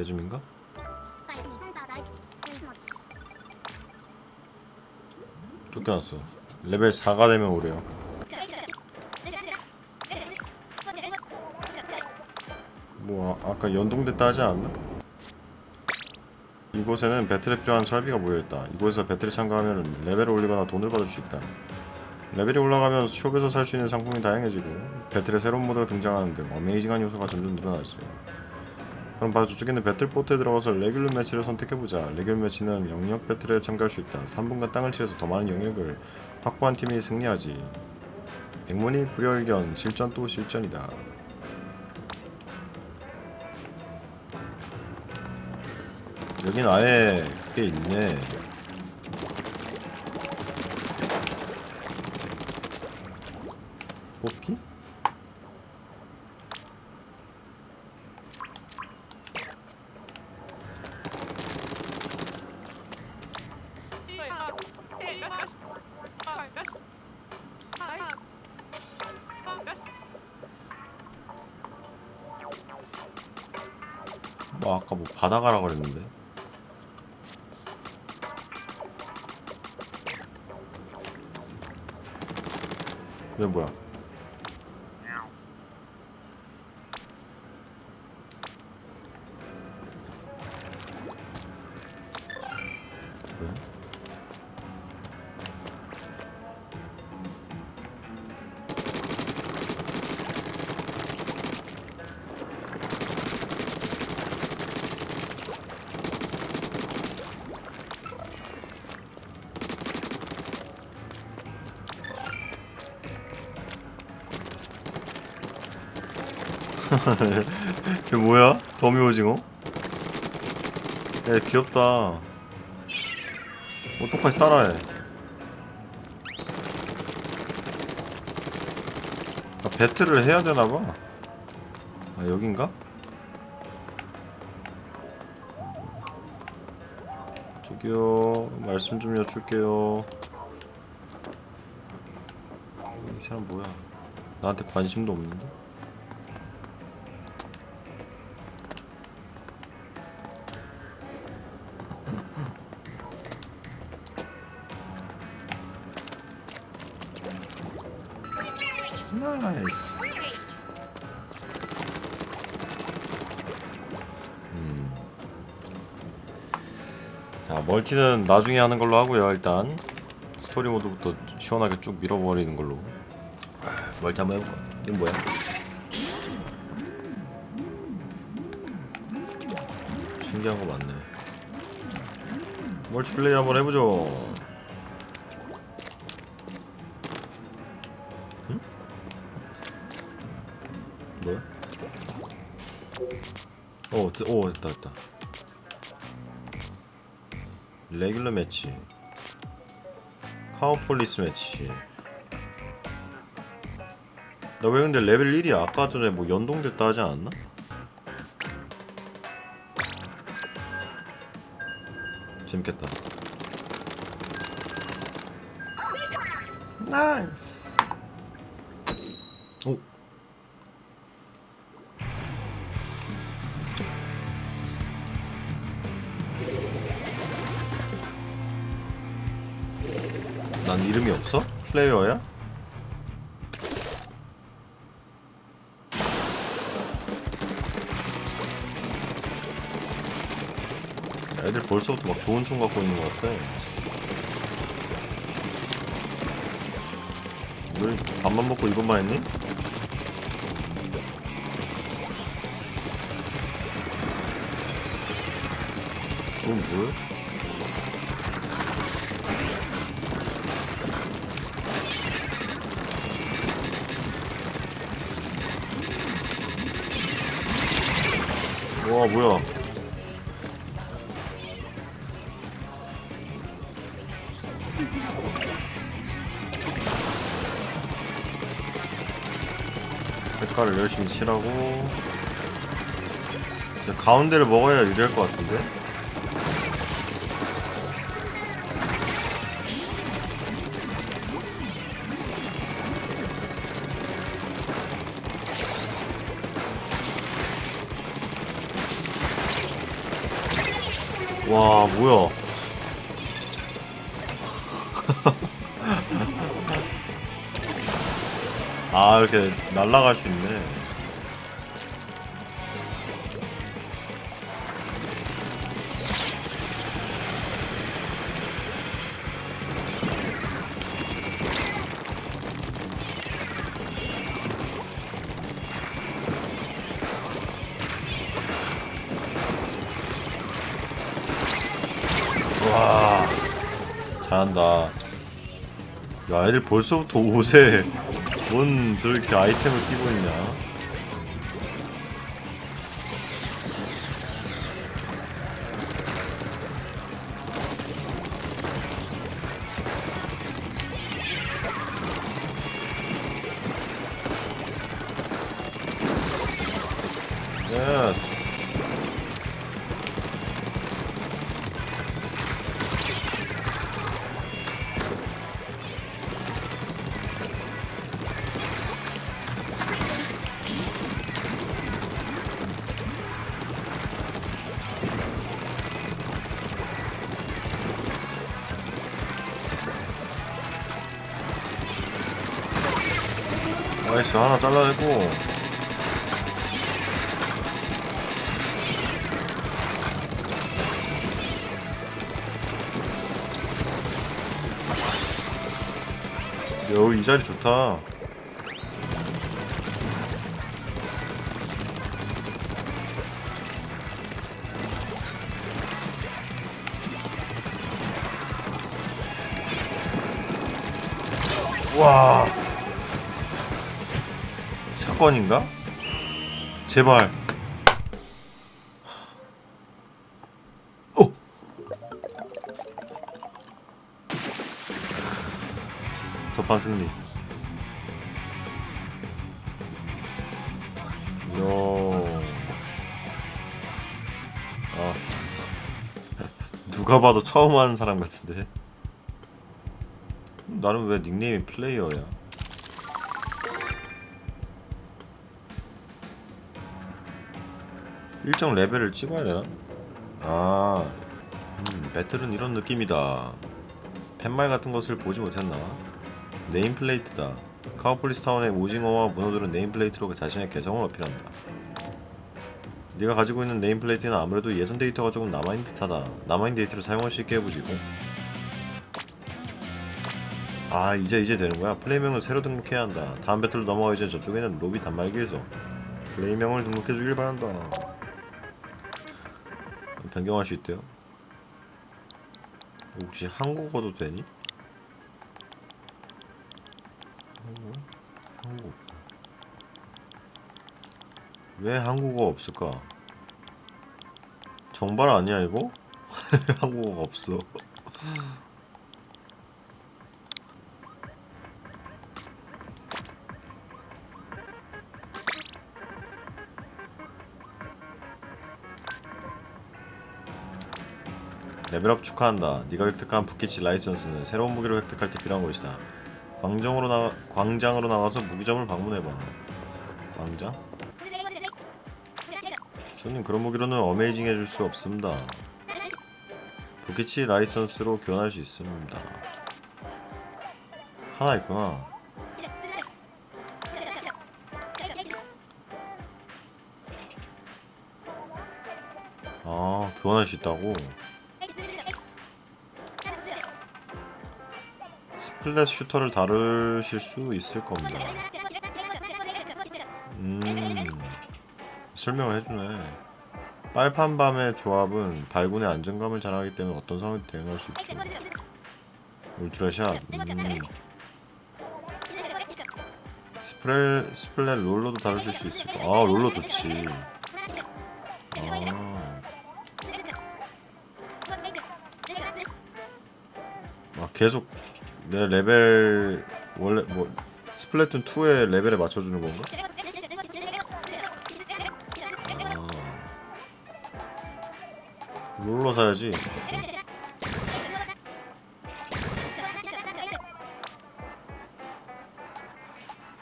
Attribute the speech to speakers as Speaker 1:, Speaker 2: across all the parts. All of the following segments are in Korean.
Speaker 1: 레즘인가? 쫓겨났어. 레벨 4가 되면 오래요. 뭐 아, 아까 연동됐다 하지 않았나? 이곳에는 배틀에 필요한 설비가 모여있다. 이곳에서 배틀에 참가하면 레벨을 올리거나 돈을 받을 수 있다. 레벨이 올라가면 숍에서 살 수 있는 상품이 다양해지고 배틀에 새로운 모드가 등장하는 등 어메이징한 요소가 점점 늘어나지 그럼 바로 저쪽에 있는 배틀포트에 들어가서 레귤러 매치를 선택해보자. 레귤러 매치는 영역 배틀에 참가할 수 있다. 3분간 땅을 치러서 더 많은 영역을 확보한 팀이 승리하지. 백문이 불여일견 실전 또 실전이다. 여긴 아예 그게 있네. 뽑기? 뭐 아까 뭐 바다 가라 그랬는데? 왜 뭐야 이게 뭐야? 더미 오징어? 야 귀엽다 어떡하지 따라해 아, 배틀을 해야 되나봐 아 여긴가? 저기요 말씀 좀 여쭐게요 이 사람 뭐야 나한테 관심도 없는데? 음. 자, 멀티는 나중에 하는 걸로 하고요. 일단 스토리 모드부터 시원하게 쭉 밀어버리는 걸로. 아, 멀티 한번 해볼까? 이건 뭐야? 신기한 거 많네. 멀티플레이 한번 해보죠. 어, 드- 오, 됐다, 됐다. 레귤러 매치. 카우폴리스 매치. 나 왜 근데 레벨 1이야? 아까 전에 뭐 연동됐다 하지 않았나? 재밌겠다. 나이스. 난 이름이 없어? 플레이어야? 애들 벌써부터 막 좋은 총 갖고 있는 것 같아. 너 밥만 먹고 이것만 했니? 그건 뭐야? 와 뭐야? 색깔을 열심히 칠하고 가운데를 먹어야 유리할 것 같은데 뭐야? 아 이렇게 날아갈 수 있네 와. 잘한다. 야 애들 벌써부터 옷에 뭔 저렇게 아이템을 끼고 있냐 나이스 하나 잘라내고. 여기 이 자리 좋다. 와. 사 건인가? 제발. 오. 첫판 승리. 요. 아. 누가 봐도 처음 하는 사람 같은데. 나는 왜 닉네임이 플레이어야? 일정 레벨을 찍어야 되나? 아, 음, 배틀은 이런 느낌이다. 팻말 같은 것을 보지 못했나? 네임플레이트다. 카우폴리스 타운의 오징어와 문어들은 네임플레이트로 자신의 개성을 어필한다. 네가 가지고 있는 네임플레이트는 아무래도 예전 데이터가 조금 남아있는 듯하다. 남아있는 데이터를 사용할 수 있게 해보지. 아 이제 이제 되는 거야. 플레이명을 새로 등록해야 한다. 다음 배틀로 넘어가기 전에 저쪽에는 로비 단말기에서 플레이명을 등록해 주길 바란다. 변경할 수 있대요. 혹시 한국어도 되니? 한국? 한국. 왜 한국어 없을까? 정발 아니야 이거? 한국어가 없어. 레벨업 축하한다. 네가 획득한 부키치 라이선스는 새로운 무기를 획득할 때 필요한 것이다. 광장으로 나 광장으로 나가서 무기점을 방문해봐. 광장? 손님 그런 무기로는 어메이징 해줄 수 없습니다. 부키치 라이선스로 교환할 수 있습니다. 하나 있구나. 아 교환할 수 있다고. 플랫 슈터를 다루실 수 있을 겁니다. 음, 설명을 해주네. 빨판 밤의 조합은 발군의 안정감을 자랑하기 때문에 어떤 상황에 대응할 수 있죠. 울트라샷. 음, 스프렐 스플랫 롤러도 다루실 수 있을 거. 아 롤러 좋지. 아, 아 계속 내 레벨 원래 뭐 스플래툰 2의 레벨에 맞춰주는 건가? 아, 롤러 사야지.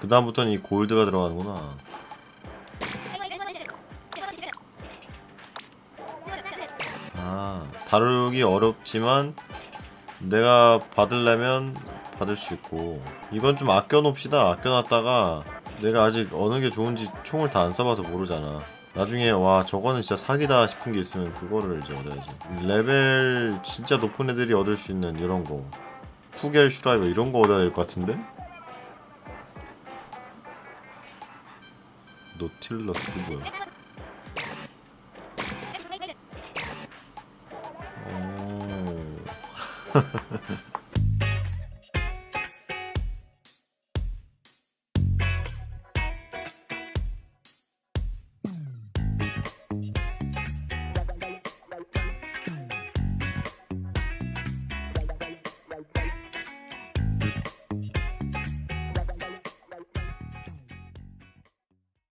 Speaker 1: 그 다음부터는 이 골드가 들어가는구나. 아아 다루기 어렵지만 내가 받으려면 받을 수 있고 이건 좀 아껴놓읍시다. 아껴놨다가 내가 아직 어느 게 좋은지 총을 다 안 써봐서 모르잖아. 나중에 와 저거는 진짜 사기다 싶은 게 있으면 그거를 이제 얻어야지. 레벨 진짜 높은 애들이 얻을 수 있는 이런 거. 후겔 슈라이버 이런 거 얻어야 될 것 같은데? 노틸러스 뭐야